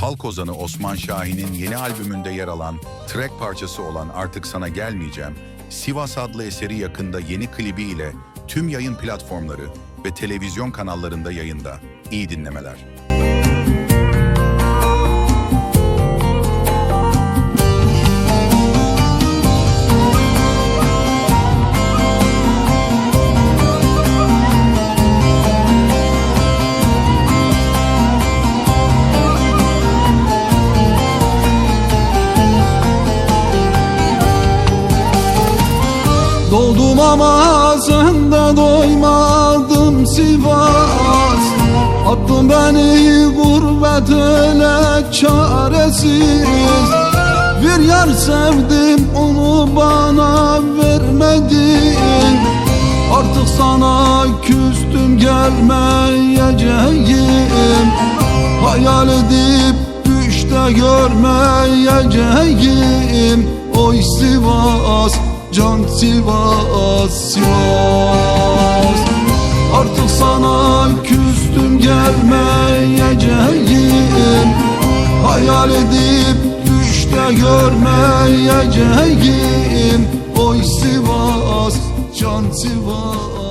Halk ozanı Osman Şahin'in yeni albümünde yer alan track parçası olan Artık Sana Gelmeyeceğim, Sivas adlı eseri yakında yeni klibi ile tüm yayın platformları ve televizyon kanallarında yayında. İyi dinlemeler. Sende doymadım Sivas. Attın beni gurbet ele çaresiz. Bir yer sevdim onu bana vermedin. Artık sana küstüm gelmeyeceğim. Hayal edip düşte görmeyeceğim. Oy Sivas, can Sivas, Sivas Artık sana küstüm gelmeyeceğim Hayal edip düşte görmeyeceğim Oy Sivas, can Sivas